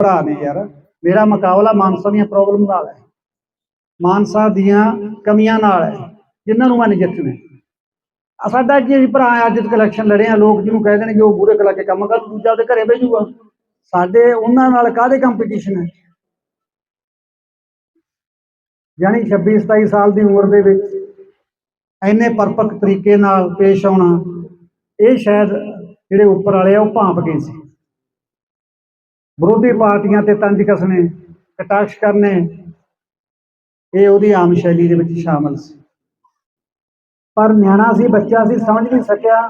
ਭਰਾ ਨੇ ਯਾਰ। ਮੇਰਾ ਮੁਕਾਬਲਾ ਮਾਨਸਾ ਦੀਆਂ ਪ੍ਰੋਬਲਮ ਨਾਲ ਹੈ। ਮਾਨਸਾ ਦੀਆਂ ਕਮੀਆਂ ਨਾਲ ਹੈ, ਜਿਨ੍ਹਾਂ ਨੂੰ ਮੈਂ ਨਹੀਂ ਜਿੱਤਣਾ। ਸਾਡਾ ਜੇ ਭਰਾ ਅੱਜ ਇਲੈਕਸ਼ਨ ਲੜੇ ਆ ਲੋਕ ਜਿਹਨੂੰ ਕਹਿ ਦੇਣਗੇ ਉਹ ਬੂਰੇ ਕਲਾ ਕੇ ਕੰਮ ਕਰ ਦੂਜਾ ਉਹਦੇ ਘਰੇ ਬਹਿ ਸਾਡੇ ਉਹਨਾਂ ਨਾਲ ਕਾਹਦੇ ਕੰਪੀਟੀਸ਼ਨ ਹੈ? ਯਾਨੀ 26 27 ਸਾਲ ਦੀ ਉਮਰ ਦੇ ਵਿੱਚ ਇੰਨੇ ਪਰਪਕ ਤਰੀਕੇ ਨਾਲ ਪੇਸ਼ ਆਉਣਾ, ਇਹ ਸ਼ਾਇਦ ਜਿਹੜੇ ਉੱਪਰ ਵਾਲੇ ਆ, ਉਹ ਭਾਂਪ ਗਏ ਸੀ। ਵਿਰੋਧੀ ਪਾਰਟੀਆਂ ਤੇ ਤੰਜ ਕਸਣੇ, ਕਟਾਕਸ਼ ਕਰਨੇ, ਇਹ ਉਹਦੀ ਆਮ ਸ਼ੈਲੀ ਦੇ ਵਿੱਚ ਸ਼ਾਮਲ ਸੀ। ਪਰ ਨਿਆਣਾ ਸੀ, ਬੱਚਾ ਸੀ, ਸਮਝ ਨਹੀਂ ਸਕਿਆ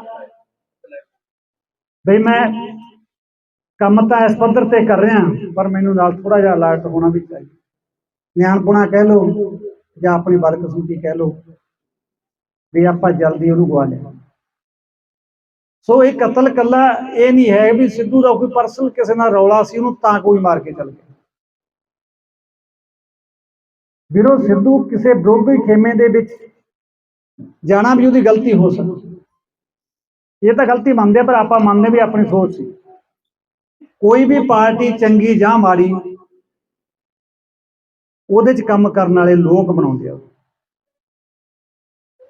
ਬਈ ਮੈਂ ਕੰਮ ਤਾਂ ਇਸ ਪੱਧਰ ਤੇ ਕਰ ਰਿਹਾ, ਪਰ ਮੈਨੂੰ ਨਾਲ ਥੋੜਾ ਜਿਹਾ ਅਲਰਟ ਹੋਣਾ ਵੀ ਚਾਹੀਦਾ। ਨਿਆਣਪੁਣਾ ਕਹਿ ਲਓ ਜਾਂ ਆਪਣੀ ਬਦਕਿਸਮਤੀ ਕਹਿ ਲਓ ਵੀ ਆਪਾਂ ਜਲਦੀ ਉਹਨੂੰ ਗਵਾ ਲਿਆ। ਸੋ ਇਹ ਕਤਲ ਕੱਲਾ ਇਹ ਨਹੀਂ ਹੈ ਵੀ ਸਿੱਧੂ ਦਾ ਕੋਈ ਪਰਸਨਲ ਕਿਸੇ ਨਾਲ ਰੌਲਾ ਸੀ ਉਹਨੂੰ ਤਾਂ ਕੋਈ ਮਾਰ ਕੇ ਚੱਲ ਗਿਆ। ਵੀਰੋ ਸਿੱਧੂ ਕਿਸੇ ਵਿਰੋਧੀ ਖੇਮੇ ਦੇ ਵਿੱਚ ਜਾਣਾ ਵੀ ਉਹਦੀ ਗਲਤੀ ਹੋ ਸਕਦੀ ਇਹ ਤਾਂ ਗਲਤੀ ਮੰਨਦੇ ਆ, ਪਰ ਆਪਾਂ ਮੰਨਦੇ ਵੀ ਆਪਣੀ ਸੋਚ ਸੀ। ਕੋਈ ਵੀ ਪਾਰਟੀ ਚੰਗੀ ਜਾਂ ਮਾੜੀ ਉਹਦੇ 'ਚ ਕੰਮ ਕਰਨ ਵਾਲੇ ਲੋਕ ਬਣਾਉਂਦੇ ਆ।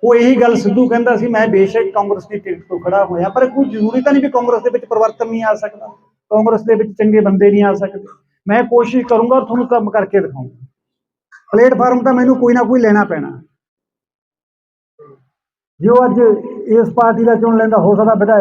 ਉਹ ਇਹੀ ਗੱਲ ਸਿੱਧੂ ਕਹਿੰਦਾ ਸੀ, ਮੈਂ ਬੇਸ਼ੱਕ ਕਾਂਗਰਸ ਦੀ ਟਿਕਟ ਤੋਂ ਖੜਾ ਹੋਇਆ, ਪਰ ਕੋਈ ਜ਼ਰੂਰੀ ਤਾਂ ਨਹੀਂ ਵੀ ਕਾਂਗਰਸ ਦੇ ਵਿੱਚ ਪਰਿਵਰਤਨ ਨਹੀਂ ਆ ਸਕਦਾ, ਕਾਂਗਰਸ ਦੇ ਵਿੱਚ ਚੰਗੇ ਬੰਦੇ ਨਹੀਂ ਆ ਸਕਦੇ। ਮੈਂ ਕੋਸ਼ਿਸ਼ ਕਰੂੰਗਾ ਔਰ ਤੁਹਾਨੂੰ ਕੰਮ ਕਰਕੇ ਦਿਖਾਊਂਗਾ ਪਲੇਟਫਾਰਮ ਤਾਂ ਮੈਨੂੰ ਕੋਈ ਨਾ ਕੋਈ ਲੈਣਾ ਪੈਣਾ। ਜੋ ਅੱਜ ਇਸ ਪਾਰਟੀ ਦਾ ਚੁਣ ਲੈਂਦਾ, ਹੋ ਸਕਦਾ ਵਿਧਾਇਕ